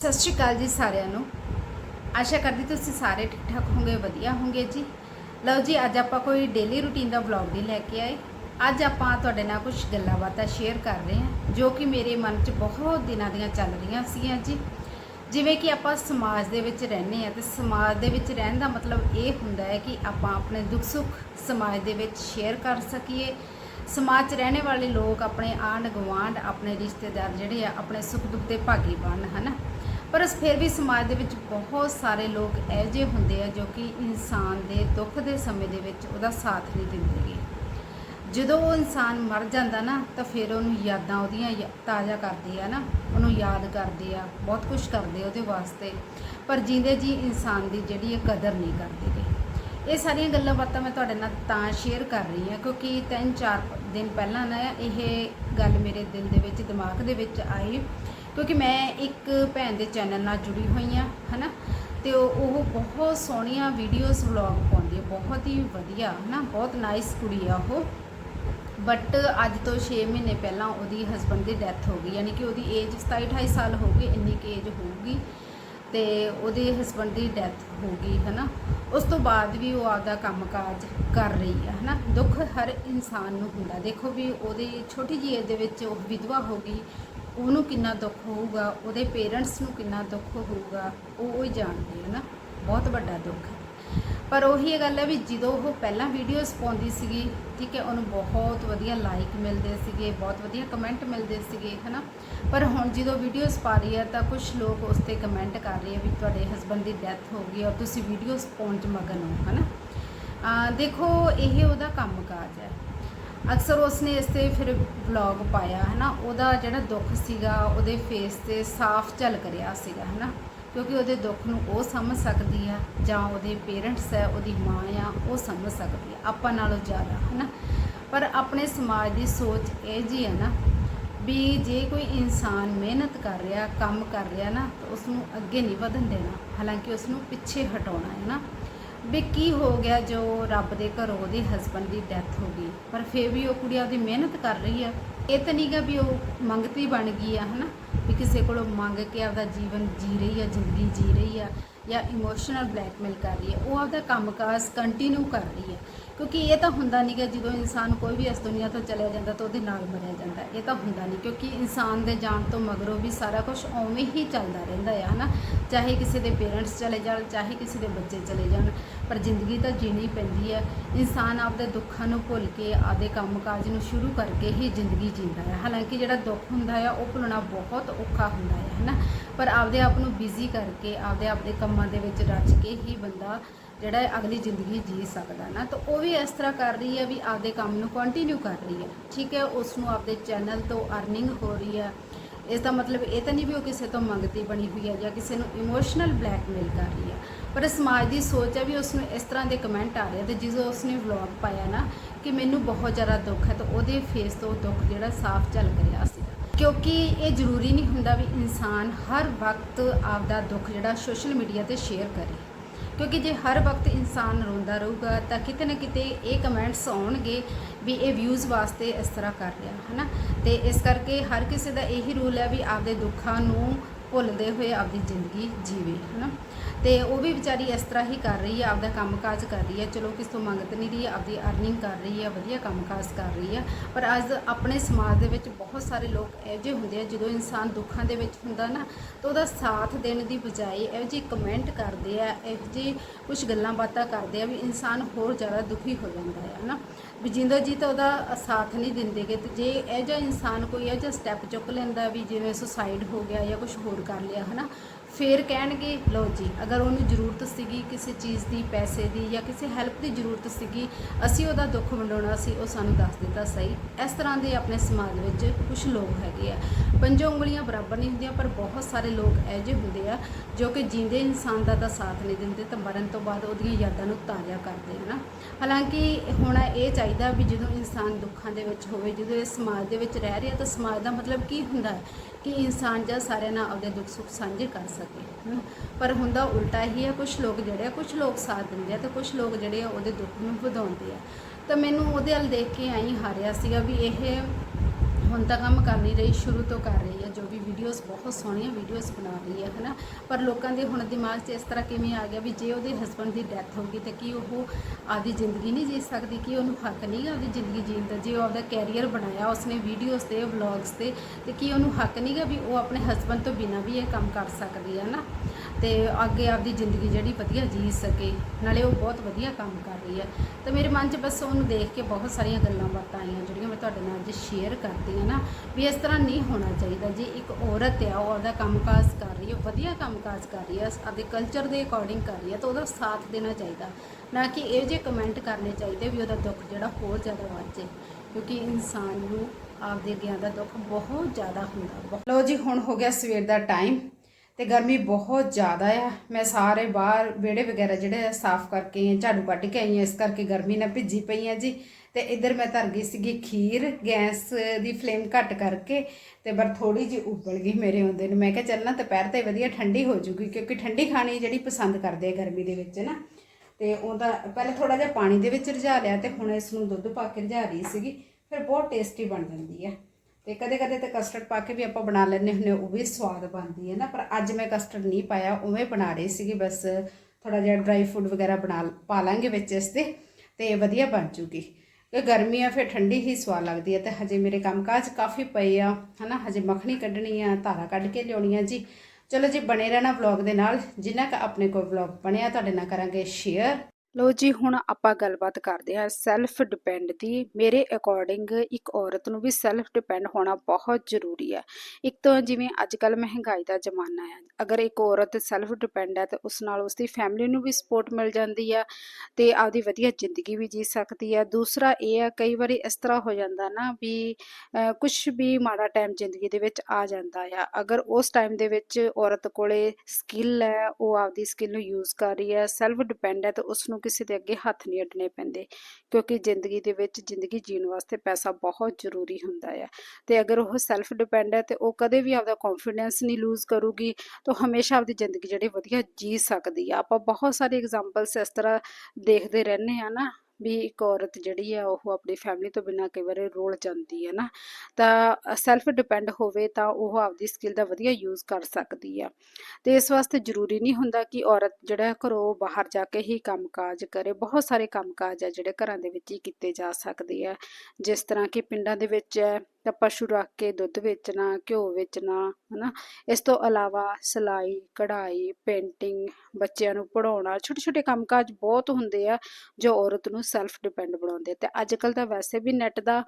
ਸਤਿ ਸ਼੍ਰੀ ਅਕਾਲ ਜੀ ਸਾਰਿਆਂ ਨੂੰ। ਆਸ਼ਾ ਕਰਦੀ ਤੁਸੀਂ ਸਾਰੇ ਠੀਕ ਠਾਕ ਹੋਗੇ ਵਧੀਆ ਹੋਗੇ ਜੀ। ਲਓ ਜੀ, ਅੱਜ ਆਪਾਂ ਕੋਈ ਡੇਲੀ ਰੂਟੀਨ ਦਾ ਵਲੌਗ ਨਹੀਂ ਲੈ ਕੇ ਆਏ। ਅੱਜ ਆਪਾਂ ਤੁਹਾਡੇ ਨਾਲ ਕੁਝ ਗੱਲਾਂ ਬਾਤਾਂ ਸ਼ੇਅਰ ਕਰ ਰਹੇ ਹਾਂ, ਜੋ ਕਿ ਮੇਰੇ ਮਨ 'ਚ ਬਹੁਤ ਦਿਨਾਂ ਦੀਆਂ ਚੱਲ ਰਹੀਆਂ ਸੀਗੀਆਂ ਜੀ। ਜਿਵੇਂ ਕਿ ਆਪਾਂ ਸਮਾਜ ਦੇ ਵਿੱਚ ਰਹਿੰਦੇ ਆ ਤੇ ਸਮਾਜ ਦੇ ਵਿੱਚ ਰਹਿਣ ਦਾ ਮਤਲਬ ਇਹ ਹੁੰਦਾ ਹੈ ਕਿ ਆਪਾਂ ਆਪਣੇ ਦੁੱਖ ਸੁੱਖ ਸਮਾਜ ਦੇ ਵਿੱਚ ਸ਼ੇਅਰ ਕਰ ਸਕੀਏ। ਸਮਾਜ 'ਚ ਰਹਿਣੇ ਵਾਲੇ ਲੋਕ ਆਪਣੇ ਆਂਢ ਗੁਆਂਢ ਆਪਣੇ ਰਿਸ਼ਤੇਦਾਰ ਜਿਹੜੇ ਆ, ਆਪਣੇ ਸੁੱਖ ਦੁੱਖ ਦੇ ਭਾਗੀ ਬਣ ਹਨਾ। ਪਰ ਉਸ ਫਿਰ ਵੀ ਸਮਾਜ ਦੇ ਵਿੱਚ ਬਹੁਤ ਸਾਰੇ ਲੋਕ ਇਹੋ ਜਿਹੇ ਹੁੰਦੇ ਆ ਜੋ ਕਿ ਇਨਸਾਨ ਦੇ ਦੁੱਖ ਦੇ ਸਮੇਂ ਦੇ ਵਿੱਚ ਉਹਦਾ ਸਾਥ ਨਹੀਂ ਦਿੰਦੇਗੇ ਜਦੋਂ ਉਹ ਇਨਸਾਨ ਮਰ ਜਾਂਦਾ ਨਾ, ਤਾਂ ਫਿਰ ਉਹਨੂੰ ਯਾਦਾਂ ਉਹਦੀਆਂ ਯਾ- ਤਾਜ਼ਾ ਕਰਦੇ ਆ ਨਾ, ਉਹਨੂੰ ਯਾਦ ਕਰਦੇ ਆ, ਬਹੁਤ ਕੁਝ ਕਰਦੇ ਆ ਉਹਦੇ ਵਾਸਤੇ, ਪਰ ਜਿੰਦੇ ਜੀ ਇਨਸਾਨ ਦੀ ਜਿਹੜੀ ਇਹ ਕਦਰ ਨਹੀਂ ਕਰਦੇ ਗੇ। ਇਹ ਸਾਰੀਆਂ ਗੱਲਾਂ ਬਾਤਾਂ ਮੈਂ ਤੁਹਾਡੇ ਨਾਲ ਤਾਂ ਸ਼ੇਅਰ ਕਰ ਰਹੀ ਹਾਂ, ਕਿਉਂਕਿ ਤਿੰਨ ਚਾਰ ਦਿਨ ਪਹਿਲਾਂ ਨਾ ਇਹ ਗੱਲ ਮੇਰੇ ਦਿਲ ਦੇ ਵਿੱਚ, ਦਿਮਾਗ ਦੇ ਵਿੱਚ ਆਈ ਕਿਉਂਕਿ ਮੈਂ ਇੱਕ ਭੈਣ ਦੇ ਚੈਨਲ ਨਾਲ ਜੁੜੀ ਹੋਈ ਹਾਂ, ਹਨਾ? ਤੇ ਉਹ ਉਹ ਬਹੁਤ ਸੋਹਣੀਆਂ ਵੀਡੀਓਜ਼ ਵਲੌਗ ਪਾਉਂਦੀ ਹੈ, ਬਹੁਤ ਹੀ ਵਧੀਆ, ਹਨਾ? ਬਹੁਤ ਨਾਈਸ ਕੁੜੀ ਆ ਉਹ। ਬਟ ਅੱਜ ਤੋਂ 6 ਮਹੀਨੇ ਪਹਿਲਾਂ ਉਹਦੀ ਹਸਬੰਡ ਦੀ ਡੈਥ ਹੋ ਗਈ, ਯਾਨੀ ਕਿ ਉਹਦੀ ਏਜ 27 28 ਸਾਲ ਹੋ ਗਈ, ਇੰਨੀ ਕੁ ਏਜ ਹੋਊਗੀ ਤੇ ਉਹਦੇ ਹਸਬੰਡ ਦੀ ਡੈਥ ਹੋ ਗਈ, ਹਨਾ? ਉਸ ਤੋਂ ਬਾਅਦ ਵੀ ਉਹ ਆਪਦਾ ਕੰਮਕਾਜ ਕਰ ਰਹੀ ਹੈ ਹਨਾ? ਦੁੱਖ ਹਰ ਇਨਸਾਨ ਨੂੰ ਹੁੰਦਾ। ਦੇਖੋ ਵੀ ਉਹਦੀ ਛੋਟੀ ਜਿਹੀ ਏਜ ਦੇ ਵਿੱਚ ਉਹ ਵਿਧਵਾ ਹੋ ਗਈ ਉਹਨੂੰ ਕਿੰਨਾ ਦੁੱਖ ਹੋਊਗਾ, ਉਹਦੇ ਪੇਰੈਂਟਸ ਨੂੰ ਕਿੰਨਾ ਦੁੱਖ ਹੋਊਗਾ, ਉਹ ਹੀ ਜਾਣਦੇ ਹੈ ਨਾ। ਬਹੁਤ ਵੱਡਾ ਦੁੱਖ ਹੈ। ਪਰ ਉਹੀ ਇਹ ਗੱਲ ਹੈ ਵੀ ਜਦੋਂ ਉਹ ਪਹਿਲਾਂ ਵੀਡੀਓਜ਼ ਪਾਉਂਦੀ ਸੀਗੀ, ਠੀਕ ਹੈ, ਉਹਨੂੰ ਬਹੁਤ ਵਧੀਆ ਲਾਈਕ ਮਿਲਦੇ ਸੀਗੇ, ਬਹੁਤ ਵਧੀਆ ਕਮੈਂਟ ਮਿਲਦੇ ਸੀਗੇ ਹਨਾ ਪਰ ਹੁਣ ਜਦੋਂ ਵੀਡੀਓਜ਼ ਪਾ ਰਹੀ ਹੈ ਤਾਂ ਕੁਝ ਲੋਕ ਉਸ ਤੇ ਕਮੈਂਟ ਕਰ ਰਹੇ ਆ ਵੀ ਤੁਹਾਡੇ ਹਸਬੰਡ ਦੀ ਡੈਥ ਹੋ ਗਈ ਔਰ ਤੁਸੀਂ ਵੀਡੀਓਜ਼ ਪਾਉਣ 'ਚ ਮਗਨ ਹੋ ਹਨਾ ਆ ਦੇਖੋ, ਇਹ ਉਹਦਾ ਕੰਮਕਾਜ ਹੈ। ਅਕਸਰ ਉਸਨੇ ਇਸ ਤੇ ਫਿਰ ਵਲੌਗ ਪਾਇਆ ਹੈ ਨਾ ਉਹਦਾ ਜਿਹੜਾ ਦੁੱਖ ਸੀਗਾ, ਉਹਦੇ ਫੇਸ ਤੇ ਸਾਫ਼ ਝਲਕ ਰਿਹਾ ਸੀਗਾ ਹੈ ਨਾ ਕਿਉਂਕਿ ਉਹਦੇ ਦੁੱਖ ਨੂੰ ਉਹ ਸਮਝ ਸਕਦੀ ਆ, ਜਾਂ ਉਹਦੇ ਪੇਰੈਂਟਸ ਹੈ, ਉਹਦੀ ਮਾਂ ਆ, ਉਹ ਸਮਝ ਸਕਦੀ ਆ, ਆਪਾਂ ਨਾਲੋਂ ਜ਼ਿਆਦਾ ਹੈ ਨਾ ਪਰ ਆਪਣੇ ਸਮਾਜ ਦੀ ਸੋਚ ਇਹ ਜੀ ਹੈ ਨਾ, ਵੀ ਜੇ ਕੋਈ ਇਨਸਾਨ ਮਿਹਨਤ ਕਰ ਰਿਹਾ, ਕੰਮ ਕਰ ਰਿਹਾ ਨਾ, ਤਾਂ ਉਸ ਨੂੰ ਅੱਗੇ ਨਹੀਂ ਵਧਣ ਦੇਣਾ, ਹਾਲਾਂਕਿ ਉਸ ਨੂੰ ਪਿੱਛੇ ਹਟਾਉਣਾ ਹੈ ਨਾ। ਵੀ ਕੀ ਹੋ ਗਿਆ ਜੋ ਰੱਬ ਦੇ ਘਰੋਂ ਉਹਦੇ ਹਸਬੰਡ ਦੀ ਡੈਥ ਹੋ ਗਈ। ਪਰ ਫੇਰ ਵੀ ਉਹ ਕੁੜੀ ਆਪਦੀ ਮਿਹਨਤ ਕਰ ਰਹੀ ਆ। ਇਹ ਤਾਂ ਨਹੀਂਗਾ ਵੀ ਉਹ ਮੰਗਤੀ ਬਣ ਗਈ ਆ, ਹਨਾ? ਵੀ ਕਿਸੇ ਕੋਲੋਂ ਮੰਗ ਕੇ ਆਪਦਾ ਜੀਵਨ ਜੀ ਰਹੀ ਆ, ਜ਼ਿੰਦਗੀ ਜੀ ਰਹੀ ਆ। ਜਾਂ ਇਮੋਸ਼ਨਲ ਬਲੈਕਮੇਲ ਕਰ ਰਹੀ ਹੈ, ਉਹ ਆਪਦਾ ਕੰਮਕਾਜ ਕੰਟੀਨਿਊ ਕਰ ਰਹੀ ਹੈ। ਕਿਉਂਕਿ ਇਹ ਤਾਂ ਹੁੰਦਾ ਨਹੀਂ ਕਿ ਜਦੋਂ ਇਨਸਾਨ ਕੋਈ ਵੀ ਇਸ ਦੁਨੀਆ ਤੋਂ ਚਲਿਆ ਜਾਂਦਾ ਤਾਂ ਉਹਦੇ ਨਾਲ ਮਰਿਆ ਜਾਂਦਾ। ਇਹ ਤਾਂ ਹੁੰਦਾ ਨਹੀਂ ਕਿਉਂਕਿ ਇਨਸਾਨ ਦੇ ਜਾਣ ਤੋਂ ਮਗਰੋਂ ਵੀ ਸਾਰਾ ਕੁਝ ਉਵੇਂ ਹੀ ਚੱਲਦਾ ਰਹਿੰਦਾ ਹੈ ਹਨਾ? ਚਾਹੇ ਕਿਸੇ ਦੇ ਪੇਰੈਂਟਸ ਚਲੇ ਜਾਣ, ਚਾਹੇ ਕਿਸੇ ਦੇ ਬੱਚੇ ਚਲੇ ਜਾਣ, ਪਰ ਜ਼ਿੰਦਗੀ ਤਾਂ ਜੀਣੀ ਪੈਂਦੀ ਹੈ। ਇਨਸਾਨ ਆਪਦੇ ਦੁੱਖਾਂ ਨੂੰ ਭੁੱਲ ਕੇ, ਆਪਦੇ ਕੰਮਕਾਜ ਨੂੰ ਸ਼ੁਰੂ ਕਰਕੇ ਹੀ ਜ਼ਿੰਦਗੀ ਜੀਂਦਾ ਹੈ। ਹਾਲਾਂਕਿ ਜਿਹੜਾ ਦੁੱਖ ਹੁੰਦਾ ਹੈ ਉਹ ਭੁੱਲਣਾ ਬਹੁਤ ਔਖਾ ਹੁੰਦਾ ਹੈ ਹਨਾ? ਪਰ ਆਪਦੇ ਆਪ ਨੂੰ ਬਿਜ਼ੀ ਕਰਕੇ, ਆਪਦੇ ਆਪਦੇ ਕੰਮਾਂ ਦੇ ਵਿੱਚ ਰਚ ਕੇ ਹੀ ਬੰਦਾ ਜਿਹੜਾ ਅਗਲੀ ਜ਼ਿੰਦਗੀ ਜੀ ਸਕਦਾ ਨਾ, ਤਾਂ ਉਹ ਵੀ ਇਸ ਤਰ੍ਹਾਂ ਕਰ ਰਹੀ ਹੈ ਵੀ ਆਪਦੇ ਕੰਮ ਨੂੰ ਕੰਟੀਨਿਊ ਕਰ ਰਹੀ ਹੈ। ਠੀਕ ਹੈ ਉਸ ਨੂੰ ਆਪਦੇ ਚੈਨਲ ਤੋਂ ਅਰਨਿੰਗ ਹੋ ਰਹੀ ਹੈ। ਇਸ ਦਾ ਮਤਲਬ ਇਹ ਤਾਂ ਨਹੀਂ ਵੀ ਉਹ ਕਿਸੇ ਤੋਂ ਮੰਗਤੀ ਬਣੀ ਹੋਈ ਹੈ ਜਾਂ ਕਿਸੇ ਨੂੰ ਇਮੋਸ਼ਨਲ ਬਲੈਕਮੇਲ ਕਰ ਰਹੀ ਹੈ। ਪਰ ਸਮਾਜ ਦੀ ਸੋਚ ਹੈ ਵੀ ਉਸ ਨੂੰ ਇਸ ਤਰ੍ਹਾਂ ਦੇ ਕਮੈਂਟ ਆ ਰਹੇ ਤੇ ਜਦੋਂ ਉਸਨੇ ਵਲੌਗ ਪਾਇਆ ਨਾ ਕਿ ਮੈਨੂੰ ਬਹੁਤ ਜ਼ਿਆਦਾ ਦੁੱਖ ਹੈ, ਤਾਂ ਉਹਦੇ ਫੇਸ ਤੋਂ ਦੁੱਖ ਜਿਹੜਾ ਸਾਫ਼ ਝਲਕ ਰਿਹਾ ਸੀ। ਕਿਉਂਕਿ ਇਹ ਜ਼ਰੂਰੀ ਨਹੀਂ ਹੁੰਦਾ ਵੀ ਇਨਸਾਨ ਹਰ ਵਕਤ ਆਪਦਾ ਦੁੱਖ ਜਿਹੜਾ ਸੋਸ਼ਲ ਮੀਡੀਆ ਤੇ ਸ਼ੇਅਰ ਕਰੇ। ਕਿਉਂਕਿ ਜੇ ਹਰ ਵਕਤ ਇਨਸਾਨ ਰੋਂਦਾ ਰਹੂਗਾ ਤਾਂ ਕਿਤੇ ਨਾ ਕਿਤੇ ਇਹ ਕਮੈਂਟਸ ਆਉਣਗੇ ਵੀ ਇਹ ਵਿਊਜ਼ ਵਾਸਤੇ ਇਸ ਤਰ੍ਹਾਂ ਕਰ ਰਿਹਾ, ਹਨਾ? ਤੇ ਇਸ ਕਰਕੇ ਹਰ ਕਿਸੇ ਦਾ ਇਹੀ ਰੂਲ ਹੈ ਵੀ ਆਪਦੇ ਦੁੱਖਾਂ ਨੂੰ ਭੁੱਲਦੇ ਹੋਏ ਆਪਦੀ ਜ਼ਿੰਦਗੀ ਜੀਵੇ, ਹਨਾ? ਤੇ ਉਹ ਵੀ ਵਿਚਾਰੀ ਇਸ ਤਰ੍ਹਾਂ ਹੀ ਕਰ ਰਹੀ ਹੈ ਆਪਦਾ ਕੰਮਕਾਜ ਕਰ ਰਹੀ ਹੈ ਚਲੋ ਕਿਸ ਤੋਂ ਮੰਗਤ ਨਹੀਂ ਰਹੀ, ਆਪਦੀ ਅਰਨਿੰਗ ਕਰ ਰਹੀ ਹੈ ਵਧੀਆ ਕੰਮਕਾਜ ਕਰ ਰਹੀ ਹੈ ਪਰ ਅੱਜ ਆਪਣੇ ਸਮਾਜ ਦੇ ਵਿੱਚ ਬਹੁਤ ਸਾਰੇ ਲੋਕ ਇਹੋ ਜਿਹੇ ਹੁੰਦੇ ਆ, ਜਦੋਂ ਇਨਸਾਨ ਦੁੱਖਾਂ ਦੇ ਵਿੱਚ ਹੁੰਦਾ ਨਾ, ਤਾਂ ਉਹਦਾ ਸਾਥ ਦੇਣ ਦੀ ਬਜਾਏ ਇਹੋ ਜਿਹੇ ਕਮੈਂਟ ਕਰਦੇ ਆ, ਇਹੋ ਜਿਹੇ ਕੁਝ ਗੱਲਾਂ ਬਾਤਾਂ ਕਰਦੇ ਆ ਵੀ ਇਨਸਾਨ ਹੋਰ ਜ਼ਿਆਦਾ ਦੁਖੀ ਹੋ ਜਾਂਦਾ ਹੈ ਹਨਾ? ਵੀ ਜਿੰਦਾ ਜੀ ਤਾਂ ਉਹਦਾ ਸਾਥ ਨਹੀਂ ਦਿੰਦੇਗੇ ਤੇ ਜੇ ਇਹੋ ਜਿਹਾ ਇਨਸਾਨ ਕੋਈ ਇਹੋ ਜਿਹਾ ਸਟੈਪ ਚੁੱਕ ਲੈਂਦਾ ਵੀ ਜਿਵੇਂ ਸੁਸਾਈਡ ਹੋ ਗਿਆ ਜਾਂ ਕੁਝ ਹੋਰ ਕਰ ਲਿਆ ਹਨਾ? ਫੇਰ ਕਹਿਣਗੇ, ਲਓ ਜੀ, ਅਗਰ ਉਹਨੂੰ ਜ਼ਰੂਰਤ ਸੀਗੀ ਕਿਸੇ ਚੀਜ਼ ਦੀ, ਪੈਸੇ ਦੀ ਜਾਂ ਕਿਸੇ ਹੈਲਪ ਦੀ ਜ਼ਰੂਰਤ ਸੀਗੀ, ਅਸੀਂ ਉਹਦਾ ਦੁੱਖ ਵੰਡਾਉਣਾ ਸੀ, ਉਹ ਸਾਨੂੰ ਦੱਸ ਦਿੱਤਾ ਸਹੀ। ਇਸ ਤਰ੍ਹਾਂ ਦੇ ਆਪਣੇ ਸਮਾਜ ਵਿੱਚ ਕੁਝ ਲੋਕ ਹੈਗੇ ਆ। ਪੰਜੋ ਉਂਗਲੀਆਂ ਬਰਾਬਰ ਨਹੀਂ ਹੁੰਦੀਆਂ, ਪਰ ਬਹੁਤ ਸਾਰੇ ਲੋਕ ਇਹੋ ਜਿਹੇ ਹੁੰਦੇ ਆ, ਜੋ ਕਿ ਜਿੰਦੇ ਇਨਸਾਨ ਦਾ ਤਾਂ ਸਾਥ ਨਹੀਂ ਦਿੰਦੇ ਤਾਂ ਮਰਨ ਤੋਂ ਬਾਅਦ ਉਹਦੀਆਂ ਯਾਦਾਂ ਨੂੰ ਤਾਜ਼ਾ ਕਰਦੇ ਹਨ ਹਾਲਾਂਕਿ ਹੁਣ ਇਹ ਚਾਹੀਦਾ ਵੀ ਜਦੋਂ ਇਨਸਾਨ ਦੁੱਖਾਂ ਦੇ ਵਿੱਚ ਹੋਵੇ, ਜਦੋਂ ਇਹ ਸਮਾਜ ਦੇ ਵਿੱਚ ਰਹਿ ਰਿਹਾ, ਤਾਂ ਸਮਾਜ ਦਾ ਮਤਲਬ ਕੀ ਹੁੰਦਾ ਹੈ? ਕਿ ਇਨਸਾਨ ਜਾਂ ਸਾਰਿਆਂ ਨਾਲ ਆਪਦੇ ਦੁੱਖ ਸੁੱਖ ਸਾਂਝੇ ਕਰ ਸਕੇ ਸਕੇ ਪਰ ਹੁੰਦਾ ਉਲਟਾ ਹੀ ਹੈ ਕੁਝ ਲੋਕ ਜਿਹੜੇ ਆ ਕੁਝ ਲੋਕ ਸਾਥ ਦਿੰਦੇ ਆ ਤੇ ਕੁਝ ਲੋਕ ਜਿਹੜੇ ਆ ਉਹਦੇ ਦੁੱਖ ਨੂੰ ਵਧਾਉਂਦੇ ਆ। ਤਾਂ ਮੈਨੂੰ ਉਹਦੇ ਵੱਲ ਦੇਖ ਕੇ ਐਂ ਹਾਰਿਆ ਸੀਗਾ ਵੀ ਇਹ ਹੁਣ ਤਾਂ ਕੰਮ ਕਰ ਨਹੀਂ ਰਹੀ, ਸ਼ੁਰੂ ਤੋਂ ਕਰ ਰਹੀ ਹੈ ਜੋ ਵੀ ਵੀਡੀਓਜ਼ ਬਹੁਤ ਸੋਹਣੀਆਂ ਵੀਡੀਓਜ਼ ਬਣਾ ਰਹੀ ਹੈ ਹਨਾ? ਪਰ ਲੋਕਾਂ ਦੇ ਹੁਣ ਦਿਮਾਗ 'ਚ ਇਸ ਤਰ੍ਹਾਂ ਕਿਵੇਂ ਆ ਗਿਆ ਵੀ ਜੇ ਉਹਦੇ ਹਸਬੰਡ ਦੀ ਡੈਥ ਹੋ ਗਈ ਤੇ ਕੀ ਉਹ ਆਪਦੀ ਜ਼ਿੰਦਗੀ ਨਹੀਂ ਜੀ ਸਕਦੀ, ਕਿ ਉਹਨੂੰ ਹੱਕ ਨਹੀਂ ਗਾ ਆਪਦੀ ਜ਼ਿੰਦਗੀ ਜੀਣ ਦਾ? ਜੇ ਉਹ ਆਪਦਾ ਕੈਰੀਅਰ ਬਣਾਇਆ, ਉਸਨੇ ਵੀਡੀਓਜ਼ ਤੇ ਵਲੌਗਸ ਤੇ ਤੇ ਕੀ ਉਹਨੂੰ ਹੱਕ ਨਹੀਂ ਗਾ ਵੀ ਉਹ ਆਪਣੇ ਹਸਬੰਡ ਤੋਂ ਬਿਨਾਂ ਵੀ ਇਹ ਕੰਮ ਕਰ ਸਕਦੀ ਹੈ ਨਾ ਤੇ ਅੱਗੇ ਆਪਦੀ ਜ਼ਿੰਦਗੀ ਜਿਹੜੀ ਵਧੀਆ ਜੀ ਸਕੇ, ਨਾਲੇ ਉਹ ਬਹੁਤ ਵਧੀਆ ਕੰਮ ਕਰ ਰਹੀ ਹੈ ਤੇ ਮੇਰੇ ਮਨ 'ਚ ਬਸ ਉਹਨੂੰ ਦੇਖ ਕੇ ਬਹੁਤ ਸਾਰੀਆਂ ਗੱਲਾਂ ਬਾਤਾਂ ਆਈਆਂ, ਜਿਹੜੀਆਂ ਮੈਂ ਤੁਹਾਡੇ ਨਾਲ ਅੱਜ ਸ਼ੇਅਰ ਕਰਦੀ ਹਾਂ ਨਾ ਵੀ ਇਸ ਤਰ੍ਹਾਂ ਨਹੀਂ ਹੋਣਾ ਚਾਹੀਦਾ। ਜੇ ਇੱਕ ਔਰਤ ਆ, ਉਹ ਆਪਦਾ ਕੰਮਕਾਜ ਕਰ ਰਹੀ ਹੈ ਵਧੀਆ ਕੰਮਕਾਜ ਕਰ ਰਹੀ ਹੈ ਆਪਦੇ ਕਲਚਰ ਦੇ ਅਕੋਰਡਿੰਗ ਕਰ ਰਹੀ ਹੈ ਤਾਂ ਉਹਦਾ ਸਾਥ ਦੇਣਾ ਚਾਹੀਦਾ। ਨਾ ਕਿ ਇਹ ਜੇ ਕਮੈਂਟ ਕਰਨੇ ਚਾਹੀਦੇ ਵੀ ਉਹਦਾ ਦੁੱਖ ਜਿਹੜਾ ਹੋਰ ਜ਼ਿਆਦਾ ਵੱਧ ਜਾਏ। ਕਿਉਂਕਿ ਇਨਸਾਨ ਨੂੰ ਆਪਦੇ ਅੱਗਿਆਂ ਦਾ ਦੁੱਖ ਬਹੁਤ ਜ਼ਿਆਦਾ ਹੁੰਦਾ। ਲੋ ਜੀ, ਹੁਣ ਹੋ ਗਿਆ ਸਵੇਰ ਦਾ ਟਾਈਮ ਤੇ ਗਰਮੀ ਬਹੁਤ ਜ਼ਿਆਦਾ ਆ। ਮੈਂ ਸਾਰੇ ਬਾਹਰ ਵਿਹੜੇ ਵਗੈਰਾ ਜਿਹੜੇ ਆ ਸਾਫ਼ ਕਰਕੇ ਝਾੜੂ ਕੱਢ ਕੇ ਆਈ ਹਾਂ ਇਸ ਕਰਕੇ ਗਰਮੀ ਨਾਲ ਭਿੱਜੀ ਪਈ ਆ ਜੀ। ਤੇ ਇੱਧਰ ਮੈਂ ਧਰ ਗਈ ਸੀਗੀ ਖੀਰ, ਗੈਸ ਦੀ ਫਲੇਮ ਘੱਟ ਕਰਕੇ ਤੇ ਪਰ ਥੋੜੀ ਜਿਹੀ ਉਬਲ ਗਈ ਮੇਰੇ ਹੁੰਦੇ ਨੂੰ। ਮੈਂ ਕਿਹਾ ਚੱਲ ਨਾ ਦੁਪਹਿਰ ਤੇ ਵਧੀਆ ਠੰਡੀ ਹੋ ਜੂਗੀ, ਕਿਉਂਕਿ ਠੰਡੀ ਖਾਣੀ ਜਿਹੜੀ ਪਸੰਦ ਕਰਦੇ ਆ ਗਰਮੀ ਦੇ ਵਿੱਚ ਨਾ। ਤੇ ਉਹਦਾ ਪਹਿਲਾਂ ਥੋੜਾ ਜਿਹਾ ਪਾਣੀ ਦੇ ਵਿੱਚ ਰਝਾ ਲਿਆ ਤੇ ਹੁਣ ਇਸ ਨੂੰ ਦੁੱਧ ਪਾ ਕੇ ਰਝਾ ਰਹੀ ਸੀਗੀ, ਫਿਰ ਬਹੁਤ ਟੇਸਟੀ ਬਣ ਜਾਂਦੀ ਆ। ਤੇ ਕਦੇ ਕਦੇ ਤੇ ਕਸਟਰਡ ਪਾ ਕੇ ਵੀ ਆਪਾਂ ਬਣਾ ਲੈਂਦੇ ਹੁੰਦੇ ਉਹ ਵੀ ਸਵਾਦ ਬਣਦੀ ਹੈ ਨਾ। ਪਰ ਅੱਜ ਮੈਂ ਕਸਟਰਡ ਨਹੀਂ ਪਾਇਆ, ਉਵੇਂ ਬਣਾ ਰਹੀ ਸੀਗੀ, ਬਸ ਥੋੜਾ ਜਿਹਾ ਡਰਾਈ ਫੂਡ ਵਗੈਰਾ ਬਣਾ ਪਾ ਲਾਂਗੇ ਵਿੱਚ ਇਸ ਤੇ ਤੇ ਵਧੀਆ ਬਣ ਜੂਗੀ। ਕਿ ਗਰਮੀ ਆ ਫਿਰ ਠੰਡੀ ਹੀ ਸਵਾਦ ਲੱਗਦੀ ਹੈ ਤੇ ਹਜੇ ਮੇਰੇ ਕੰਮਕਾਜ ਕਾਫੀ ਪਏ ਆ, ਹਨਾ, ਹਜੇ ਮੱਖਣੀ ਕੱਢਣੀ ਆ, ਧਾਰਾ ਕੱਢ ਕੇ ਲਿਆਉਣੀ ਆ ਜੀ। ਚਲੋ ਜੀ, ਬਣੇ ਰਹਿਣਾ ਵਲੌਗ ਦੇ ਨਾਲ। ਜਿੰਨਾ ਕ ਆਪਣੇ ਕੋਲ ਵਲੌਗ ਬਣਿਆ, ਤੁਹਾਡੇ ਨਾਲ ਕਰਾਂਗੇ ਸ਼ੇਅਰ ਲੋ ਜੀ, ਹੁਣ ਆਪਾਂ ਗੱਲਬਾਤ ਕਰਦੇ ਹਾਂ ਸੈਲਫ ਡਿਪੈਂਡ ਦੀ। ਮੇਰੇ ਅਕੋਰਡਿੰਗ ਇੱਕ ਔਰਤ ਨੂੰ ਵੀ ਸੈਲਫ ਡਿਪੈਂਡ ਹੋਣਾ ਬਹੁਤ ਜ਼ਰੂਰੀ ਹੈ। ਇੱਕ ਤਾਂ ਜਿਵੇਂ ਅੱਜ ਕੱਲ ਮਹਿੰਗਾਈ ਦਾ ਜ਼ਮਾਨਾ ਹੈ। ਅਗਰ ਇੱਕ ਔਰਤ ਸੈਲਫ ਡਿਪੈਂਡ ਹੈ ਤਾਂ ਉਸ ਨਾਲ ਉਸਦੀ ਫੈਮਿਲੀ ਨੂੰ ਵੀ ਸਪੋਰਟ ਮਿਲ ਜਾਂਦੀ ਹੈ ਤੇ ਆਪਦੀ ਵਧੀਆ ਜ਼ਿੰਦਗੀ ਵੀ ਜੀ ਸਕਦੀ ਹੈ। ਦੂਸਰਾ ਇਹ ਹੈ, ਕਈ ਵਾਰੀ ਇਸ ਤਰ੍ਹਾਂ ਹੋ ਜਾਂਦਾ ਨਾ ਵੀ ਕੁਝ ਵੀ ਮਾੜਾ ਟਾਈਮ ਜ਼ਿੰਦਗੀ ਦੇ ਵਿੱਚ ਆ ਜਾਂਦਾ ਆ। ਅਗਰ ਉਸ ਟਾਈਮ ਦੇ ਵਿੱਚ ਔਰਤ ਕੋਲੇ ਸਕਿੱਲ ਹੈ, ਉਹ ਆਪਦੀ ਸਕਿੱਲ ਨੂੰ ਯੂਜ਼ ਕਰ ਰਹੀ ਹੈ ਸੈਲਫ ਡਿਪੈਂਡ ਹੈ ਤਾਂ ਉਸ ਨੂੰ ਕਿਸੇ ਦੇ ਅੱਗੇ ਹੱਥ ਨਹੀਂ ਅੱਡਣੇ ਪੈਂਦੇ, ਕਿਉਂਕਿ ਜ਼ਿੰਦਗੀ ਦੇ ਵਿੱਚ ਜ਼ਿੰਦਗੀ ਜੀਣ ਵਾਸਤੇ ਪੈਸਾ ਬਹੁਤ ਜ਼ਰੂਰੀ ਹੁੰਦਾ ਹੈ ਤੇ ਅਗਰ ਉਹ ਸੈਲਫ ਡਿਪੈਂਡ ਹੈ ਤੇ ਉਹ ਕਦੇ ਵੀ ਆਪਦਾ ਕੌਨਫੀਡੈਂਸ ਨਹੀਂ ਲੂਜ਼ ਕਰੂਗੀ ਤਾਂ ਹਮੇਸ਼ਾ ਆਪਦੀ ਜ਼ਿੰਦਗੀ ਜਿਹੜੀ ਵਧੀਆ ਜੀ ਸਕਦੀ ਆ। ਆਪਾਂ ਬਹੁਤ ਸਾਰੇ ਐਗਜ਼ਾਮਪਲਸ ਇਸ ਤਰ੍ਹਾਂ ਦੇਖਦੇ ਰਹਿੰਦੇ ਆ ਨਾ। ਵੀ ਇੱਕ ਔਰਤ ਜਿਹੜੀ ਆ ਉਹ ਆਪਣੀ ਫੈਮਿਲੀ ਤੋਂ ਬਿਨਾਂ ਕਈ ਵਾਰੀ ਰੋਲ ਜਾਂਦੀ ਹੈ ਨਾ, ਤਾਂ ਸੈਲਫ ਡਿਪੈਂਡ ਹੋਵੇ ਤਾਂ ਉਹ ਆਪਦੀ ਸਕਿੱਲ ਦਾ ਵਧੀਆ ਯੂਜ਼ ਕਰ ਸਕਦੀ ਆ। ਤੇ ਇਸ ਵਾਸਤੇ ਜ਼ਰੂਰੀ ਨਹੀਂ ਹੁੰਦਾ ਕਿ ਔਰਤ ਜਿਹੜਾ ਘਰੋਂ ਬਾਹਰ ਜਾ ਕੇ ਹੀ ਕੰਮਕਾਜ ਕਰੇ। ਬਹੁਤ ਸਾਰੇ ਕੰਮਕਾਜ ਆ ਜਿਹੜੇ ਘਰਾਂ ਦੇ ਵਿੱਚ ਹੀ ਕੀਤੇ ਜਾ ਸਕਦੇ ਆ। ਜਿਸ ਤਰ੍ਹਾਂ ਕਿ ਪਿੰਡਾਂ ਦੇ ਵਿੱਚ ਤਾਂ ਪਸ਼ੂ ਰੱਖ ਕੇ ਦੁੱਧ ਵੇਚਣਾ, ਘਿਓ ਵੇਚਣਾ, ਹਨਾ। ਇਸ ਤੋਂ ਇਲਾਵਾ ਸਿਲਾਈ, ਕਢਾਈ, ਪੇਂਟਿੰਗ, ਬੱਚਿਆਂ ਨੂੰ ਪੜਾਉਣਾ ਛੋਟੇ ਛੋਟੇ ਕੰਮਕਾਜ ਬਹੁਤ ਹੁੰਦੇ ਆ ਜੋ ਔਰਤ ਨੂੰ ਸੈਲਫ ਡਿਪੈਂਡ ਬਣਾਉਂਦੇ ਤੇ ਅੱਜ ਕੱਲ ਤਾਂ ਵੈਸੇ ਵੀ ਨੈਟ ਦਾ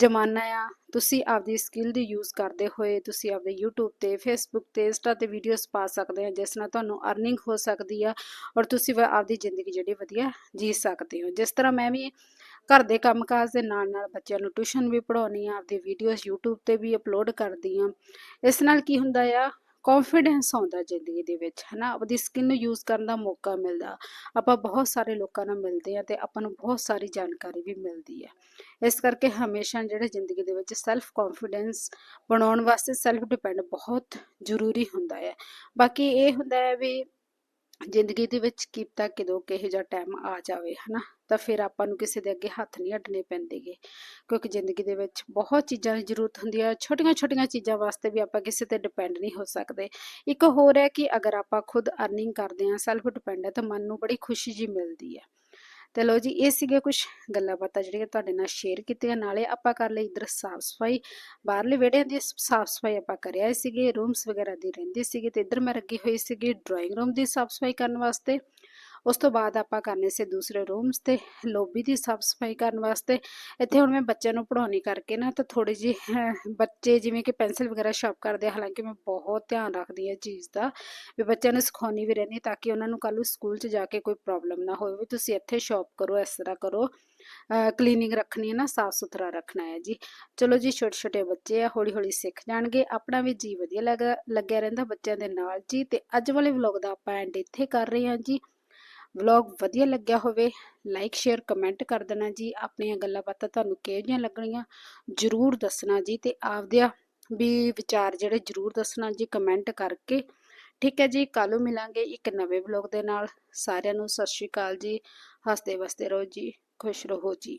ਜ਼ਮਾਨਾ ਆ। ਤੁਸੀਂ ਆਪਦੀ ਸਕਿੱਲ ਦੀ ਯੂਜ਼ ਕਰਦੇ ਹੋਏ ਤੁਸੀਂ ਆਪਦੇ YouTube ਤੇ, Facebook ਤੇ, Insta ਤੇ ਵੀਡੀਓਜ਼ ਪਾ ਸਕਦੇ ਆ, ਜਿਸ ਨਾਲ ਤੁਹਾਨੂੰ ਅਰਨਿੰਗ ਹੋ ਸਕਦੀ ਆ ਔਰ ਤੁਸੀਂ ਆਪਦੀ ਜ਼ਿੰਦਗੀ ਜਿਹੜੀ ਵਧੀਆ ਜੀ ਸਕਦੇ ਹੋ। ਜਿਸ ਤਰ੍ਹਾਂ ਮੈਂ ਵੀ ਘਰ ਦੇ ਕੰਮਕਾਜ ਦੇ ਨਾਲ ਨਾਲ ਬੱਚਿਆਂ ਨੂੰ ਟਿਊਸ਼ਨ ਵੀ ਪੜਾਉਣੀ ਆ ਆਪਦੀ ਵੀਡੀਓਜ਼ YouTube ਤੇ ਵੀ ਅਪਲੋਡ ਕਰਦੀ ਆ ਇਸ ਨਾਲ ਕੀ ਹੁੰਦਾ ਆ ਕੌਨਫੀਡੈਂਸ ਆਉਂਦਾ ਜ਼ਿੰਦਗੀ ਦੇ ਵਿੱਚ, ਹਨਾ? ਆਪਦੀ ਸਕਿਨ ਨੂੰ ਯੂਜ਼ ਕਰਨ ਦਾ ਮੌਕਾ ਮਿਲਦਾ। ਆਪਾਂ ਬਹੁਤ ਸਾਰੇ ਲੋਕਾਂ ਨਾਲ ਮਿਲਦੇ ਆ ਤੇ ਆਪਾਂ ਨੂੰ ਬਹੁਤ ਸਾਰੀ ਜਾਣਕਾਰੀ ਵੀ ਮਿਲਦੀ ਹੈ। ਇਸ ਕਰਕੇ ਹਮੇਸ਼ਾ ਜਿਹੜੇ ਜ਼ਿੰਦਗੀ ਦੇ ਵਿੱਚ ਸੈਲਫ ਕੌਨਫੀਡੈਂਸ ਬਣਾਉਣ ਵਾਸਤੇ ਸੈਲਫ ਡਿਪੈਂਡ ਬਹੁਤ ਜ਼ਰੂਰੀ ਹੁੰਦਾ ਹੈ। ਬਾਕੀ ਇਹ ਹੁੰਦਾ ਹੈ ਵੀ ਜ਼ਿੰਦਗੀ ਦੇ ਵਿੱਚ ਕੀ ਕਿਦੋਂ ਕਿਹੋ ਜਿਹਾ ਟਾਈਮ ਆ ਜਾਵੇ, ਹਨਾ? ਤਾਂ ਫਿਰ ਆਪਾਂ ਨੂੰ ਕਿਸੇ ਦੇ ਅੱਗੇ ਹੱਥ ਨਹੀਂ ਅੱਡਣੇ ਪੈਂਦੇਗੇ। ਕਿਉਂਕਿ ਜ਼ਿੰਦਗੀ ਦੇ ਵਿੱਚ ਬਹੁਤ ਚੀਜ਼ਾਂ ਦੀ ਜ਼ਰੂਰਤ ਹੁੰਦੀ ਹੈ ਛੋਟੀਆਂ ਛੋਟੀਆਂ ਚੀਜ਼ਾਂ ਵਾਸਤੇ ਵੀ ਆਪਾਂ ਕਿਸੇ ਤੇ ਡਿਪੈਂਡ ਨਹੀਂ ਹੋ ਸਕਦੇ। ਇੱਕ ਹੋਰ ਹੈ ਕਿ ਅਗਰ ਆਪਾਂ ਖੁਦ ਅਰਨਿੰਗ ਕਰਦੇ ਹਾਂ ਸੈਲਫ ਡਿਪੈਂਡ ਹੈ ਤਾਂ ਮਨ ਨੂੰ ਬੜੀ ਖੁਸ਼ੀ ਜੀ ਮਿਲਦੀ ਹੈ। ਤੇ ਲੋ ਜੀ, ਇਹ ਸੀਗੇ ਕੁਝ ਗੱਲਾਂ ਬਾਤਾਂ ਜਿਹੜੀਆਂ ਤੁਹਾਡੇ ਨਾਲ ਸ਼ੇਅਰ ਕੀਤੀਆਂ, ਨਾਲੇ ਆਪਾਂ ਕਰ ਲਈ ਇਧਰ ਸਾਫ਼ ਸਫ਼ਾਈ, ਬਾਹਰਲੇ ਵਿਹੜਿਆਂ ਦੀ ਸਾਫ਼ ਸਫ਼ਾਈ ਆਪਾਂ ਕਰਿਆ ਸੀਗੇ ਰੂਮਸ ਵਗੈਰਾ ਦੀ ਰਹਿੰਦੀ ਸੀਗੀ ਤੇ ਇਧਰ ਮੈਂ ਲੱਗੀ ਹੋਈ ਸੀਗੀ ਡਰਾਇੰਗ ਰੂਮ ਦੀ ਸਾਫ਼ ਸਫ਼ਾਈ ਕਰਨ ਵਾਸਤੇ। ਉਸ ਤੋਂ ਬਾਅਦ ਆਪਾਂ ਕਰਨੇ ਸੀ ਦੂਸਰੇ ਰੂਮਸ ਤੇ ਲੋਬੀ ਦੀ ਸਾਫ਼ ਸਫ਼ਾਈ ਕਰਨ ਵਾਸਤੇ। ਇੱਥੇ ਹੁਣ ਮੈਂ ਬੱਚਿਆਂ ਨੂੰ ਪੜਾਉਣੀ ਕਰਕੇ ਨਾ ਤਾਂ ਥੋੜੀ ਜੀ ਬੱਚੇ ਜਿਵੇਂ ਕਿ ਪੈਨਸਲ ਵਗੈਰਾ ਸ਼ਾਰਪ ਕਰਦੇ ਆ, ਹਾਲਾਂਕਿ ਮੈਂ ਬਹੁਤ ਧਿਆਨ ਰੱਖਦੀ ਹਾਂ ਚੀਜ਼ ਦਾ, ਵੀ ਬੱਚਿਆਂ ਨੂੰ ਸਿਖਾਉਣੀ ਵੀ ਰਹਿੰਦੀ ਤਾਂ ਕਿ ਉਹਨਾਂ ਨੂੰ ਕੱਲ ਨੂੰ ਸਕੂਲ 'ਚ ਜਾ ਕੇ ਕੋਈ ਪ੍ਰੋਬਲਮ ਨਾ ਹੋਵੇ। ਵੀ ਤੁਸੀਂ ਇੱਥੇ ਸ਼ਾਪ ਕਰੋ, ਇਸ ਤਰ੍ਹਾਂ ਕਰੋ। ਕਲੀਨਿੰਗ ਰੱਖਣੀ ਹੈ ਨਾ, ਸਾਫ਼ ਸੁਥਰਾ ਰੱਖਣਾ ਹੈ ਜੀ। ਚਲੋ ਜੀ, ਛੋਟੇ ਛੋਟੇ ਬੱਚੇ ਆ, ਹੌਲੀ ਹੌਲੀ ਸਿੱਖ ਜਾਣਗੇ। ਆਪਣਾ ਵੀ ਜੀ ਵਧੀਆ ਲੱਗਿਆ ਰਹਿੰਦਾ ਬੱਚਿਆਂ ਦੇ ਨਾਲ ਜੀ। ਤੇ ਅੱਜ ਵਾਲੇ ਵਲੌਗ ਦਾ ਆਪਾਂ ਐਂਡ ਇੱਥੇ ਕਰ ਰਹੇ ਹਾਂ ਜੀ। ਵਲੌਗ ਵਧੀਆ ਲੱਗਿਆ ਹੋਵੇ ਲਾਈਕ ਸ਼ੇਅਰ ਕਮੈਂਟ ਕਰ ਦੇਣਾ ਜੀ। ਆਪਣੀਆਂ ਗੱਲਾਂ ਬਾਤਾਂ ਤੁਹਾਨੂੰ ਕਿਹੋ ਜਿਹੀਆਂ ਲੱਗਣੀਆਂ, ਜਰੂਰ ਦੱਸਣਾ ਜੀ ਤੇ ਆਪਦੇ ਵੀ ਵਿਚਾਰ ਜਿਹੜੇ ਜਰੂਰ ਦੱਸਣਾ ਜੀ ਕਮੈਂਟ ਕਰਕੇ। ਠੀਕ ਹੈ ਜੀ ਕੱਲ ਨੂੰ ਮਿਲਾਂਗੇ ਇੱਕ ਨਵੇਂ ਵਲੌਗ ਦੇ ਨਾਲ। ਸਾਰਿਆਂ ਨੂੰ ਸਤਿ ਸ਼੍ਰੀ ਅਕਾਲ ਜੀ। ਹੱਸਦੇ ਵਸਦੇ ਰਹੋ ਜੀ। ਖੁਸ਼ ਰਹੋ ਜੀ।